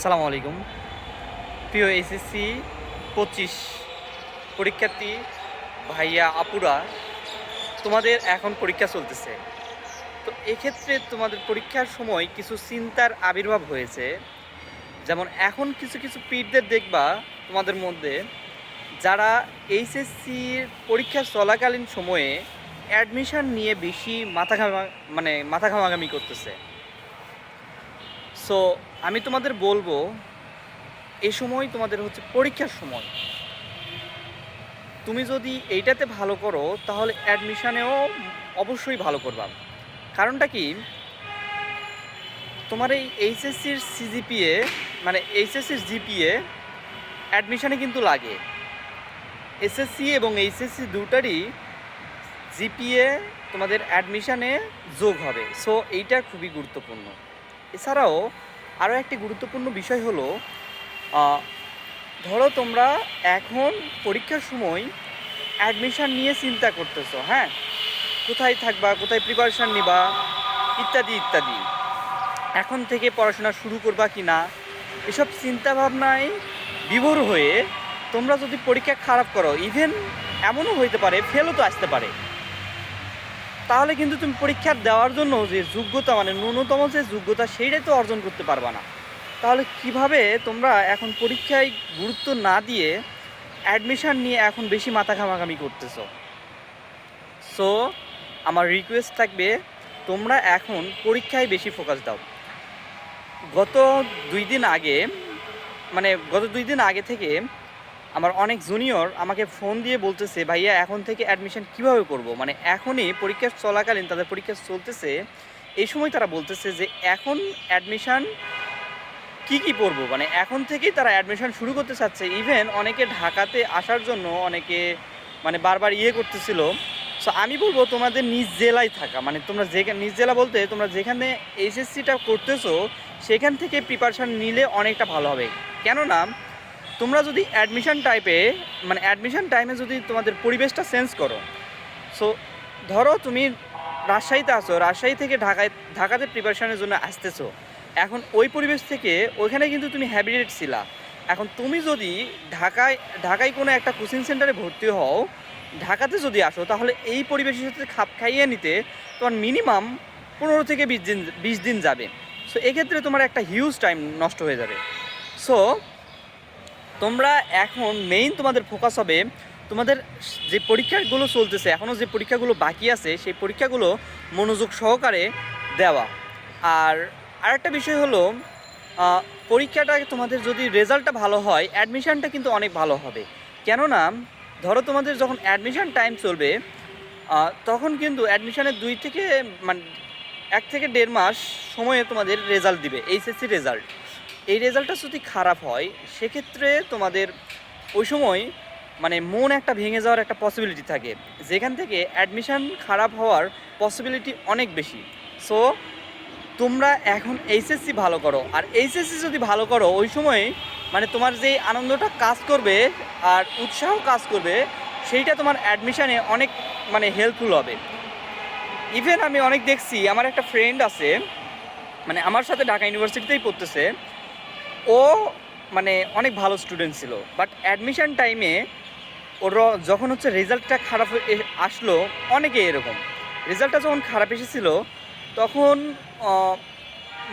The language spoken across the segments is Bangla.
আসসালামু আলাইকুম। প্রিয় এসএসসি পঁচিশ পরীক্ষার্থী ভাইয়া আপুরা, তোমাদের এখন পরীক্ষা চলতেছে। তো এক্ষেত্রে তোমাদের পরীক্ষার সময় কিছু চিন্তার আবির্ভাব হয়েছে। যেমন এখন কিছু কিছু পিটদের দেখবা তোমাদের মধ্যে, যারা এইচএসসির পরীক্ষা চলাকালীন সময়ে অ্যাডমিশন নিয়ে বেশি মাথা ঘামা মানে মাথা ঘামাঘামি করতেছে। সো আমি তোমাদের বলব, এ সময় তোমাদের হচ্ছে পরীক্ষার সময়। তুমি যদি এইটাতে ভালো করো, তাহলে অ্যাডমিশানেও অবশ্যই ভালো করবা। কারণটা কি? তোমার এই এইচএসসির সিজিপিএ মানে এইচএসসির জিপিএ অ্যাডমিশানে কিন্তু লাগে। এসএসসি এবং এইচএসসি দুটারই জিপিএ তোমাদের অ্যাডমিশানে যোগ হবে। সো এইটা খুবই গুরুত্বপূর্ণ। এছাড়াও আরও একটি গুরুত্বপূর্ণ বিষয় হলো ধরো তোমরা এখন পরীক্ষার সময় অ্যাডমিশন নিয়ে চিন্তা করতেছো হ্যাঁ? কোথায় থাকবা, কোথায় প্রিপারেশান নিবা, ইত্যাদি ইত্যাদি। এখন থেকে পড়াশোনা শুরু করবা কি না? এসব চিন্তা ভাবনায় বিভোর হয়ে তোমরা যদি পরীক্ষা খারাপ করো ইভেন এমনও হইতে পারে ফেলও তো আসতে পারে। তাহলে কিন্তু তুমি পরীক্ষা দেওয়ার জন্য যে যোগ্যতা মানে ন্যূনতম যে যোগ্যতা, সেইটাই তো অর্জন করতে পারবা না। তাহলে কীভাবে তোমরা এখন পরীক্ষায় গুরুত্ব না দিয়ে অ্যাডমিশান নিয়ে এখন বেশি মাথা ঘামাঘামি করতেছো? সো আমার রিকোয়েস্ট থাকবে, তোমরা এখন পরীক্ষায় বেশি ফোকাস দাও। গত দুই দিন আগে মানে গত দুই দিন আগে থেকে আমার অনেক জুনিয়র আমাকে ফোন দিয়ে বলতেছে, ভাইয়া, এখন থেকে অ্যাডমিশন কীভাবে করব? মানে এখনই পরীক্ষা চলাকালীন তাদের পরীক্ষা চলতেছে, এই সময় তারা বলতেছে যে, এখন অ্যাডমিশন কি কি পড়ব? মানে এখন থেকেই তারা অ্যাডমিশন শুরু করতে চাচ্ছে। ইভেন অনেকে ঢাকাতে আসার জন্য অনেকে মানে বারবার ইয়ে করতেছিল। সো আমি বলব তোমাদের নিজ জেলায় থাকা মানে তোমরা যেখানে নিজ জেলা বলতে তোমরা যেখানে এইচএসসিটা করতেছো, সেখান থেকে প্রিপারেশান নিলে অনেকটা ভালো হবে। কেননা তোমরা যদি অ্যাডমিশন টাইপে মানে অ্যাডমিশন টাইমে যদি তোমাদের পরিবেশটা চেঞ্জ করো সো ধরো তুমি রাজশাহীতে আসো রাজশাহী থেকে ঢাকায়, ঢাকাতে প্রিপারেশনের জন্য আসতেছো, এখন ওই পরিবেশ থেকে ওইখানে কিন্তু তুমি হ্যাবিটেড ছিলা। এখন তুমি যদি ঢাকায় ঢাকায় কোনো একটা কোচিং সেন্টারে ভর্তি হও, ঢাকাতে যদি আসো, তাহলে এই পরিবেশের সাথে খাপ খাইয়ে নিতে তোমার মিনিমাম পনেরো থেকে বিশ দিন বিশ দিন যাবে। সো এক্ষেত্রে তোমার একটা হিউজ টাইম নষ্ট হয়ে যাবে। সো তোমরা এখন মেইন তোমাদের ফোকাস হবে তোমাদের যে পরীক্ষাগুলো চলতেছে এখনও যে পরীক্ষাগুলো বাকি আছে, সেই পরীক্ষাগুলো মনোযোগ সহকারে দেওয়া। আর আরেকটা বিষয় হলো পরীক্ষাটা তোমাদের যদি রেজাল্টটা ভালো হয় অ্যাডমিশানটা কিন্তু অনেক ভালো হবে। কেননা, ধরো তোমাদের যখন অ্যাডমিশান টাইম চলবে তখন কিন্তু অ্যাডমিশনের দুই থেকে মানে এক থেকে দেড় মাস সময়ে তোমাদের রেজাল্ট দিবে, এইচএসসি রেজাল্ট। এই রেজাল্টটা যদি খারাপ হয়, সেক্ষেত্রে তোমাদের ওই সময় মানে মন একটা ভেঙে যাওয়ার একটা পসিবিলিটি থাকে। যেখান থেকে অ্যাডমিশান খারাপ হওয়ার পসিবিলিটি অনেক বেশি। সো তোমরা এখন এইচএসসি ভালো করো। আর এইচএসসি যদি ভালো করো, ওই সময় মানে তোমার যে আনন্দটা কাজ করবে আর উৎসাহ কাজ করবে, সেইটা তোমার অ্যাডমিশানে অনেক মানে হেল্পফুল হবে। ইভেন আমি অনেক দেখছি, আমার একটা ফ্রেন্ড আছে মানে আমার সাথে ঢাকা ইউনিভার্সিটিতেই পড়তেছে। ও মানে অনেক ভালো স্টুডেন্ট ছিল বাট অ্যাডমিশন টাইমে ওর যখন হচ্ছে রেজাল্টটা খারাপ আসলো অনেকে এরকম। রেজাল্টটা যখন খারাপ এসেছিল, তখন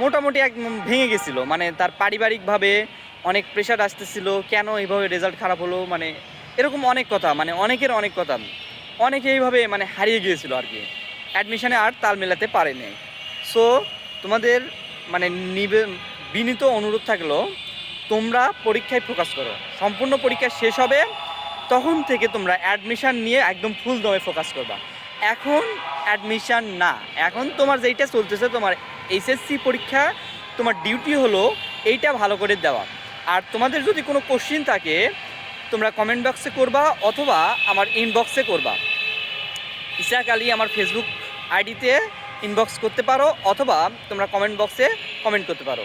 মোটামুটি এক ভেঙে গেছিল। মানে তার পারিবারিকভাবে অনেক প্রেশার আসতেছিল, কেন এইভাবে রেজাল্ট খারাপ হলো? মানে এরকম অনেক কথা মানে অনেকের অনেক কথা। অনেকে এইভাবে মানে হারিয়ে গিয়েছিল আর কি। অ্যাডমিশনে আর তাল মেলাতে পারেনি। সো তোমাদের মানে নিবে বিনীত অনুরোধ থাকল, তোমরা পরীক্ষায় ফোকাস করো। সম্পূর্ণ পরীক্ষা শেষ হবে, তখন থেকে তোমরা অ্যাডমিশান নিয়ে একদম ফুল দমে ফোকাস করবা। এখন অ্যাডমিশান না। এখন তোমার যেইটা চলতেছে, তোমার এইচএসসি পরীক্ষা, তোমার ডিউটি হলো এইটা ভালো করে দেওয়া। আর তোমাদের যদি কোনো কোশ্চিন থাকে, তোমরা কমেন্ট বক্সে করবা অথবা আমার ইনবক্সে করবা। ইসাক আলী আমার ফেসবুক আইডিতে ইনবক্স করতে পারো অথবা তোমরা কমেন্ট বক্সে কমেন্ট করতে পারো।